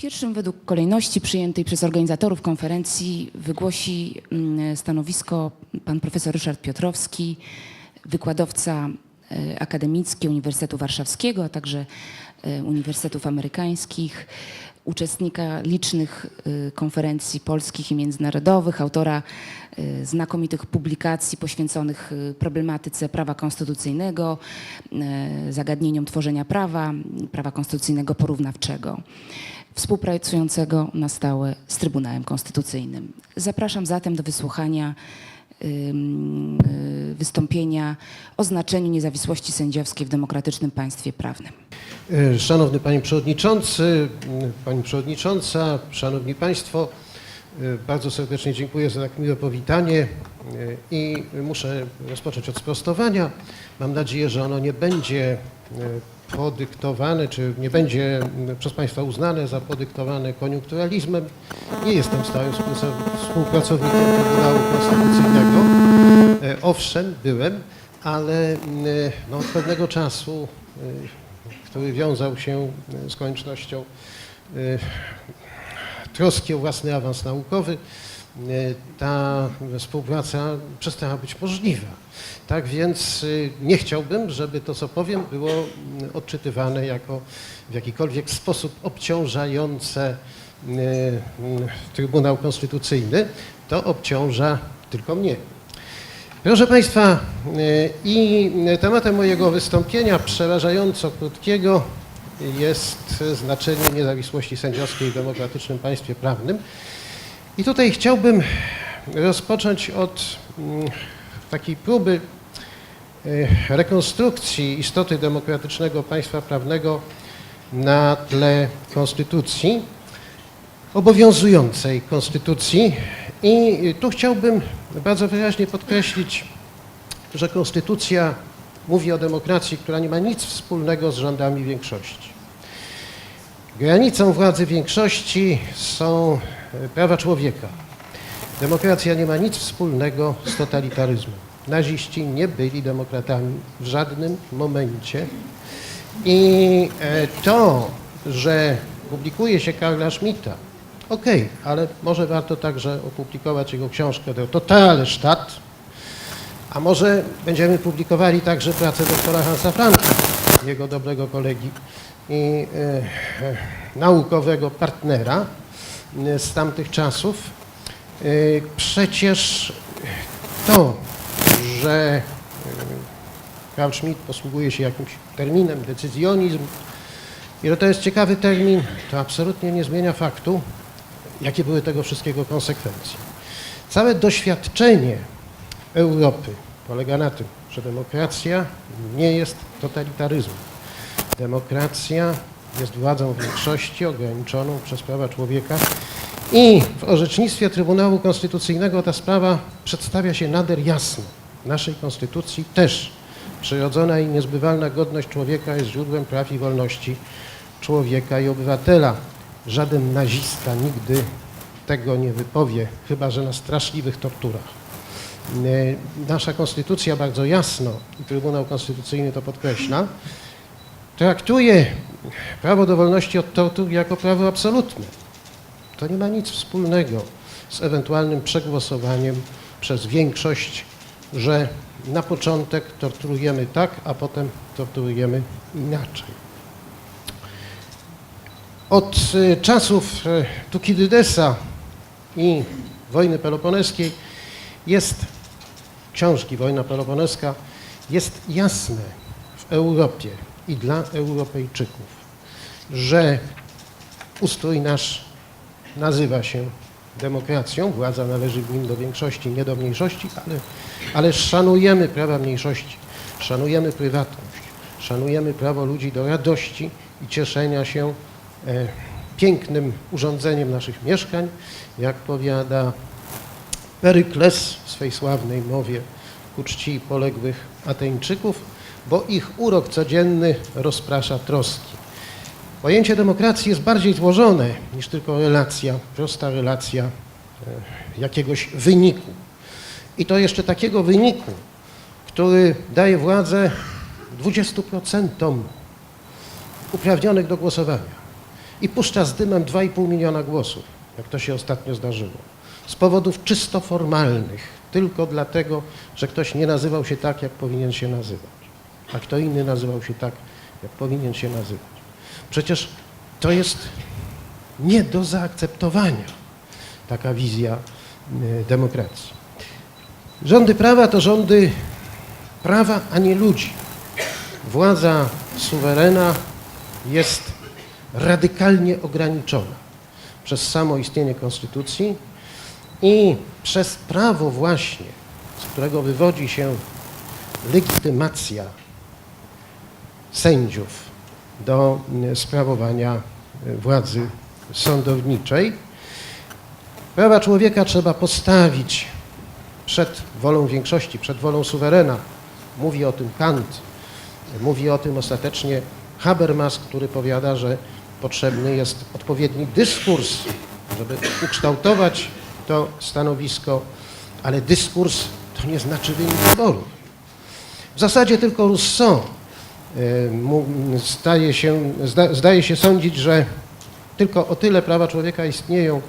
Pierwszym według kolejności przyjętej przez organizatorów konferencji wygłosi mm, stanowisko pan profesor Ryszard Piotrowski, wykładowca e, akademicki Uniwersytetu Warszawskiego, a także e, Uniwersytetów Amerykańskich, uczestnika licznych e, konferencji polskich i międzynarodowych, autora znakomitych publikacji poświęconych problematyce prawa konstytucyjnego, zagadnieniom tworzenia prawa, prawa konstytucyjnego porównawczego współpracującego na stałe z Trybunałem Konstytucyjnym. Zapraszam zatem do wysłuchania y, wystąpienia o znaczeniu niezawisłości sędziowskiej w demokratycznym państwie prawnym. E, Szanowny Panie Przewodniczący, m, Pani Przewodnicząca, Szanowni Państwo, bardzo serdecznie dziękuję za tak miłe powitanie i muszę rozpocząć od sprostowania. Mam nadzieję, że ono nie będzie podyktowane, czy nie będzie przez Państwa uznane za podyktowane koniunkturalizmem. Nie jestem stałym współprac- współpracownikiem Trybunału Konstytucyjnego. E, Owszem, byłem, ale m, no, od pewnego czasu e, który wiązał się e, z koniecznością e, troski o własny awans naukowy, e, ta współpraca przestała być możliwa. Tak więc e, nie chciałbym, żeby to, co powiem, było mm, odczytywane jako w jakikolwiek sposób obciążające e, mm, Trybunał Konstytucyjny. To obciąża tylko mnie. Proszę Państwa, y, i tematem mojego wystąpienia, przerażająco krótkiego, jest znaczenie niezawisłości sędziowskiej w demokratycznym państwie prawnym. I tutaj chciałbym rozpocząć od mm, takiej próby y, rekonstrukcji istoty demokratycznego państwa prawnego na tle konstytucji, obowiązującej konstytucji. I tu chciałbym bardzo wyraźnie podkreślić, że konstytucja mówi o demokracji, która nie ma nic wspólnego z rządami większości. Granicą władzy większości są e, prawa człowieka. Demokracja nie ma nic wspólnego z totalitaryzmem. Naziści nie byli demokratami w żadnym momencie. I e, to, że publikuje się Karla Schmidta, okej, ale może warto także opublikować jego książkę Der Totale Staat, a może będziemy publikowali także pracę doktora Hansa Franka, jego dobrego kolegi i e, e, naukowego partnera e, z tamtych czasów. E, przecież to, że e, Karl Schmitt posługuje się jakimś terminem decyzjonizm i że to jest ciekawy termin, to absolutnie nie zmienia faktu, jakie były tego wszystkiego konsekwencje. Całe doświadczenie Europy polega na tym, że demokracja nie jest totalitaryzmem. Demokracja jest władzą większości ograniczoną przez prawa człowieka i w orzecznictwie Trybunału Konstytucyjnego ta sprawa przedstawia się nader jasno. W naszej Konstytucji też przyrodzona i niezbywalna godność człowieka jest źródłem praw i wolności człowieka i obywatela. Żaden nazista nigdy tego nie wypowie, chyba że na straszliwych torturach. E, Nasza konstytucja bardzo jasno, i Trybunał Konstytucyjny to podkreśla, traktuje prawo do wolności od tortur jako prawo absolutne. To nie ma nic wspólnego z ewentualnym przegłosowaniem przez większość, że na początek torturujemy tak, a potem torturujemy inaczej. Od y, czasów y, Tukidydesa i wojny peloponeskiej jest, książki Wojna Peloponeska, jest jasne w Europie i dla Europejczyków, że ustrój nasz nazywa się demokracją, władza należy w nim do większości, nie do mniejszości, ale, ale szanujemy prawa mniejszości, szanujemy prywatność, szanujemy prawo ludzi do radości i cieszenia się e, pięknym urządzeniem naszych mieszkań, jak powiada Perykles w swej sławnej mowie ku czci poległych Ateńczyków, bo ich urok codzienny rozprasza troski. Pojęcie demokracji jest bardziej złożone niż tylko relacja, prosta relacja e, jakiegoś wyniku. I to jeszcze takiego wyniku, który daje władzę 20% uprawnionych do głosowania. i puszcza z dymem 2,5 miliona głosów, jak to się ostatnio zdarzyło. Z powodów czysto formalnych, tylko dlatego, że ktoś nie nazywał się tak, jak powinien się nazywać, a kto inny nazywał się tak, jak powinien się nazywać. Przecież to jest nie do zaakceptowania taka wizja y, demokracji. Rządy prawa to rządy prawa, a nie ludzi. Władza suwerena jest radykalnie ograniczona przez samo istnienie konstytucji i przez prawo właśnie, z którego wywodzi się legitymacja sędziów do y, sprawowania y, władzy sądowniczej. Prawa człowieka trzeba postawić przed wolą większości, przed wolą suwerena. Mówi o tym Kant, mówi o tym ostatecznie Habermas, który powiada, że potrzebny jest odpowiedni dyskurs, żeby ukształtować to stanowisko, ale dyskurs to nie znaczy wynik wyborów. W zasadzie tylko Rousseau staje się, zda, zdaje się sądzić, że tylko o tyle prawa człowieka istnieją,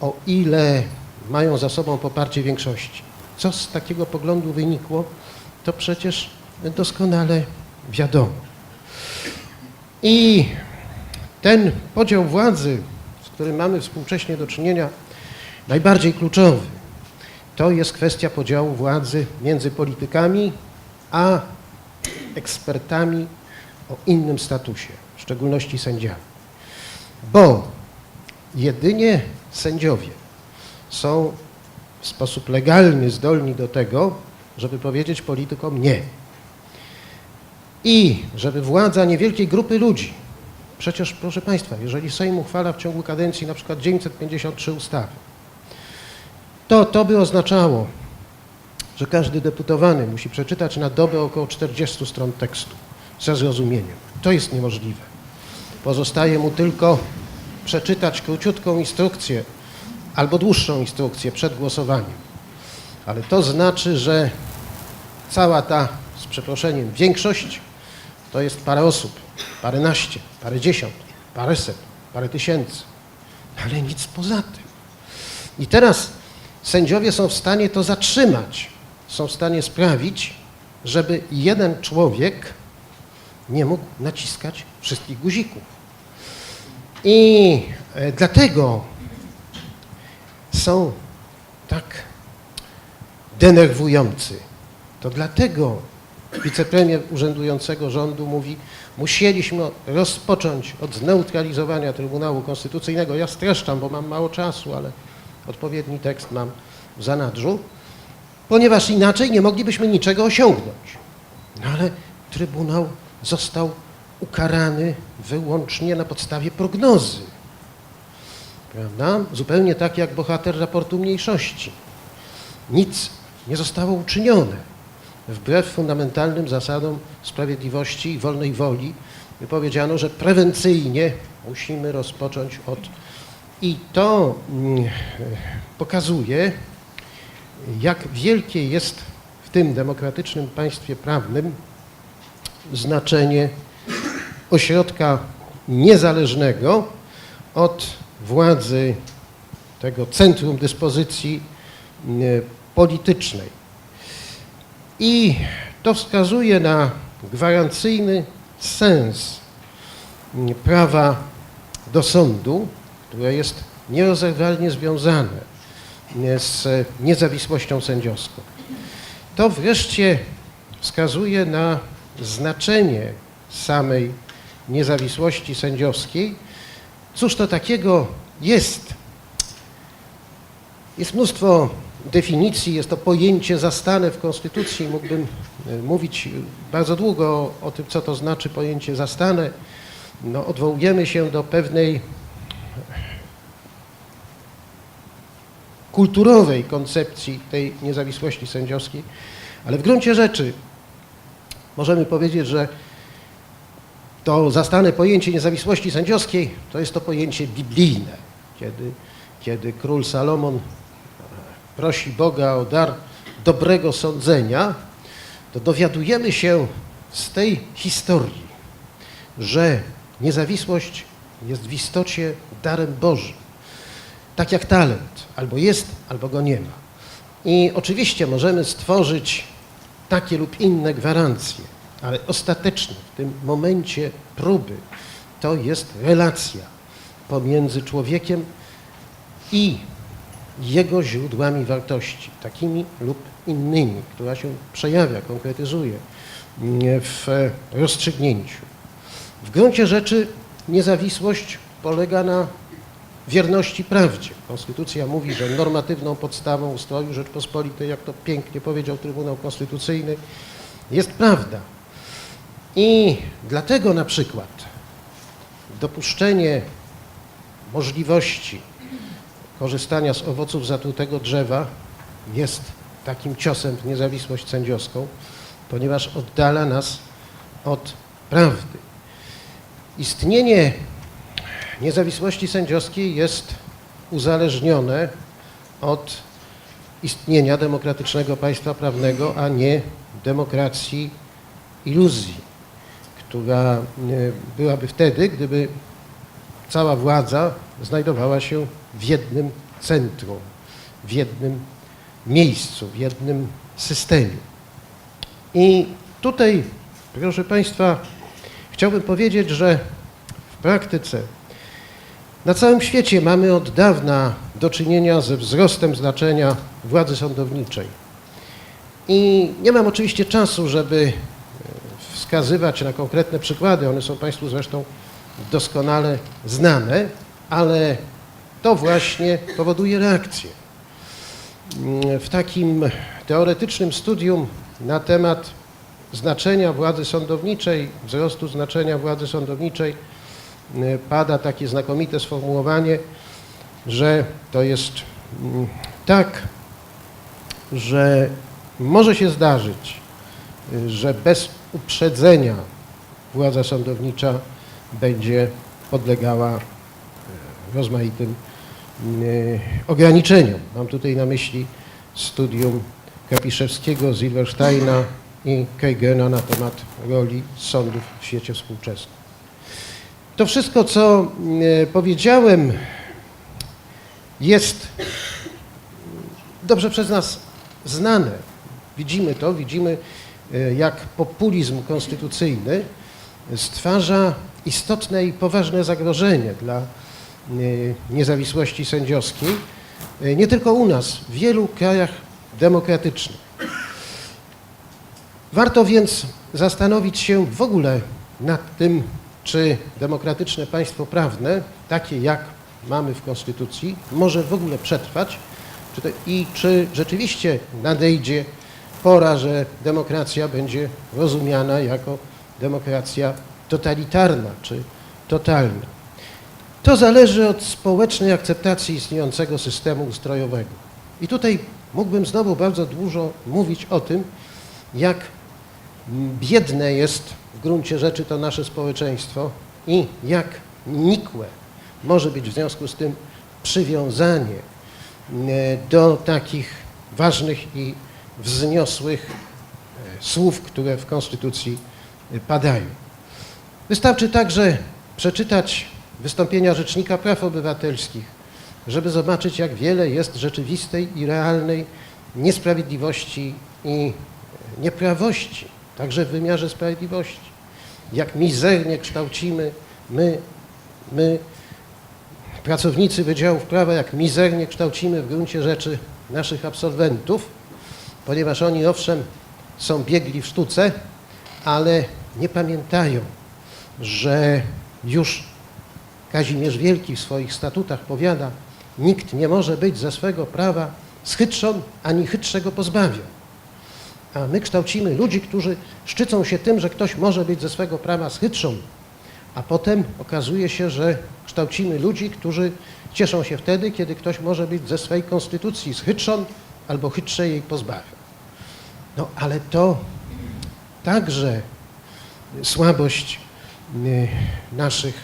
o ile mają za sobą poparcie większości. Co z takiego poglądu wynikło, to przecież doskonale wiadomo. I ten podział władzy, z którym mamy współcześnie do czynienia, najbardziej kluczowy, to jest kwestia podziału władzy między politykami a ekspertami o innym statusie, w szczególności sędziami. Bo jedynie sędziowie są w sposób legalny zdolni do tego, żeby powiedzieć politykom nie. I żeby władza niewielkiej grupy ludzi, przecież proszę Państwa, jeżeli Sejm uchwala w ciągu kadencji na przykład 953 ustawy, to to by oznaczało, że każdy deputowany musi przeczytać na dobę około 40 stron tekstu ze zrozumieniem. To jest niemożliwe. Pozostaje mu tylko przeczytać króciutką instrukcję albo dłuższą instrukcję przed głosowaniem. Ale to znaczy, że cała ta, z przeproszeniem, większość to jest parę osób, paręnaście, parędziesiąt, paręset, parę tysięcy, ale nic poza tym. I teraz sędziowie są w stanie to zatrzymać, są w stanie sprawić, żeby jeden człowiek nie mógł naciskać wszystkich guzików. I e, dlatego są tak denerwujący. To dlatego wicepremier urzędującego rządu mówi, musieliśmy rozpocząć od zneutralizowania Trybunału Konstytucyjnego. Ja streszczam, bo mam mało czasu, ale odpowiedni tekst mam w zanadrzu, ponieważ inaczej nie moglibyśmy niczego osiągnąć. No ale Trybunał został ukarany wyłącznie na podstawie prognozy. Prawda? Zupełnie tak jak bohater raportu mniejszości. Nic nie zostało uczynione. Wbrew fundamentalnym zasadom sprawiedliwości i wolnej woli powiedziano, że prewencyjnie musimy rozpocząć od. I to mm, pokazuje, jak wielkie jest w tym demokratycznym państwie prawnym znaczenie ośrodka niezależnego od władzy tego centrum dyspozycji e, politycznej. I to wskazuje na gwarancyjny sens prawa do sądu, które jest nierozerwalnie związane z niezawisłością sędziowską. To wreszcie wskazuje na znaczenie samej niezawisłości sędziowskiej. Cóż to takiego jest? Jest mnóstwo definicji, jest to pojęcie zastane w Konstytucji. Mógłbym e, mówić bardzo długo o, o tym, co to znaczy pojęcie zastane. No, odwołujemy się do pewnej kulturowej koncepcji tej niezawisłości sędziowskiej, ale w gruncie rzeczy możemy powiedzieć, że to zastane pojęcie niezawisłości sędziowskiej to jest to pojęcie biblijne, kiedy, kiedy król Salomon prosi Boga o dar dobrego sądzenia, to dowiadujemy się z tej historii, że niezawisłość jest w istocie darem Bożym. Tak jak talent, albo jest, albo go nie ma. I oczywiście możemy stworzyć takie lub inne gwarancje, ale ostatecznie w tym momencie próby to jest relacja pomiędzy człowiekiem i jego źródłami wartości, takimi lub innymi, która się przejawia, konkretyzuje w rozstrzygnięciu. W gruncie rzeczy niezawisłość polega na wierności prawdzie. Konstytucja mówi, że normatywną podstawą ustroju Rzeczpospolitej, jak to pięknie powiedział Trybunał Konstytucyjny, jest prawda. I dlatego na przykład dopuszczenie możliwości korzystania z owoców zatrutego drzewa jest takim ciosem w niezawisłość sędziowską, ponieważ oddala nas od prawdy. Istnienie niezawisłości sędziowskiej jest uzależnione od istnienia demokratycznego państwa prawnego, a nie demokracji iluzji, która e, byłaby wtedy, gdyby cała władza znajdowała się w jednym centrum, w jednym miejscu, w jednym systemie. I tutaj, proszę Państwa, chciałbym powiedzieć, że w praktyce na całym świecie mamy od dawna do czynienia ze wzrostem znaczenia władzy sądowniczej. I nie mam oczywiście czasu, żeby e, wskazywać na konkretne przykłady, one są Państwu zresztą doskonale znane, ale to właśnie powoduje reakcję. Mm, W takim teoretycznym studium na temat znaczenia władzy sądowniczej, wzrostu znaczenia władzy sądowniczej pada takie znakomite sformułowanie, że to jest mm, tak, że może się zdarzyć, y, że bez uprzedzenia władza sądownicza będzie podlegała y, rozmaitym y, ograniczeniom. Mam tutaj na myśli studium Kapiszewskiego, Silversteina i Keigena na temat roli sądów w świecie współczesnym. To wszystko, co y, powiedziałem, jest dobrze przez nas znane. Widzimy to, widzimy, y, jak populizm konstytucyjny stwarza istotne i poważne zagrożenie dla y, niezawisłości sędziowskiej, nie tylko u nas, w wielu krajach demokratycznych. Warto więc zastanowić się w ogóle nad tym, czy demokratyczne państwo prawne, takie jak mamy w Konstytucji, może w ogóle przetrwać i czy rzeczywiście nadejdzie pora, że demokracja będzie rozumiana jako demokracja totalitarna czy totalna. To zależy od społecznej akceptacji istniejącego systemu ustrojowego. I tutaj mógłbym znowu bardzo dużo mówić o tym, jak biedne jest gruncie rzeczy to nasze społeczeństwo i jak nikłe może być w związku z tym przywiązanie e, do takich ważnych i wzniosłych e, słów, które w Konstytucji e, padają. Wystarczy także przeczytać wystąpienia Rzecznika Praw Obywatelskich, żeby zobaczyć, jak wiele jest rzeczywistej i realnej niesprawiedliwości i nieprawości, także w wymiarze sprawiedliwości. Jak mizernie kształcimy my, my, pracownicy Wydziałów Prawa, jak mizernie kształcimy w gruncie rzeczy naszych absolwentów, ponieważ oni owszem są biegli w sztuce, ale nie pamiętają, że już Kazimierz Wielki w swoich statutach powiada, nikt nie może być ze swego prawa schytrzon, ani chytrzego pozbawion. A my kształcimy ludzi, którzy szczycą się tym, że ktoś może być ze swego prawa schytrzon, a potem okazuje się, że kształcimy ludzi, którzy cieszą się wtedy, kiedy ktoś może być ze swej konstytucji schytrzon albo chytrze jej pozbawion. No ale to także słabość y, naszych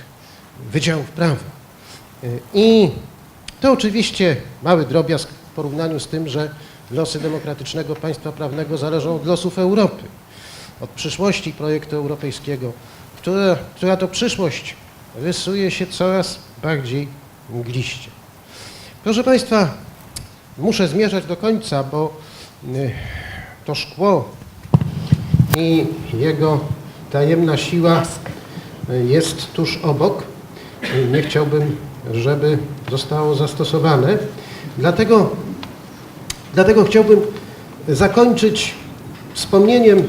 wydziałów prawa. Y, I to oczywiście mały drobiazg w porównaniu z tym, że losy demokratycznego państwa prawnego zależą od losów Europy, od przyszłości projektu europejskiego, która, która to przyszłość rysuje się coraz bardziej mgliście. Proszę Państwa, muszę zmierzać do końca, bo y, to szkło i jego tajemna siła y, jest tuż obok. Y, Nie chciałbym, żeby zostało zastosowane. Dlatego, dlatego chciałbym zakończyć wspomnieniem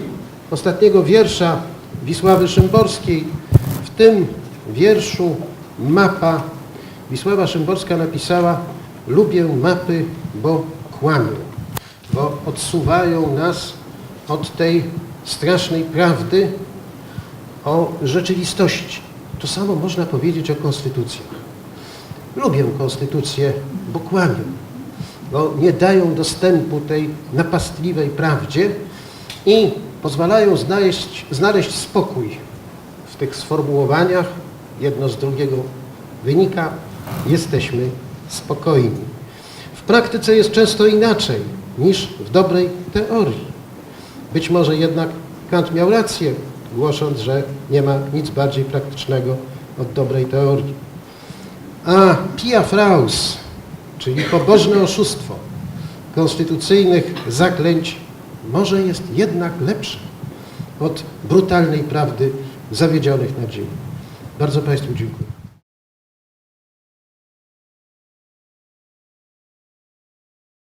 ostatniego wiersza Wisławy Szymborskiej. W tym wierszu mapa Wisława Szymborska napisała Lubię mapy, bo kłamią, bo odsuwają nas od tej strasznej prawdy o rzeczywistości. To samo można powiedzieć o konstytucjach. Lubię konstytucję, bo kłamią, bo nie dają dostępu tej napastliwej prawdzie i pozwalają znaleźć, znaleźć spokój w tych sformułowaniach. Jedno z drugiego wynika, jesteśmy spokojni. W praktyce jest często inaczej niż w dobrej teorii. Być może jednak Kant miał rację, głosząc, że nie ma nic bardziej praktycznego od dobrej teorii. A pia fraus, czyli pobożne oszustwo konstytucyjnych zaklęć, może jest jednak lepsze od brutalnej prawdy zawiedzionych nadziei. Bardzo Państwu dziękuję.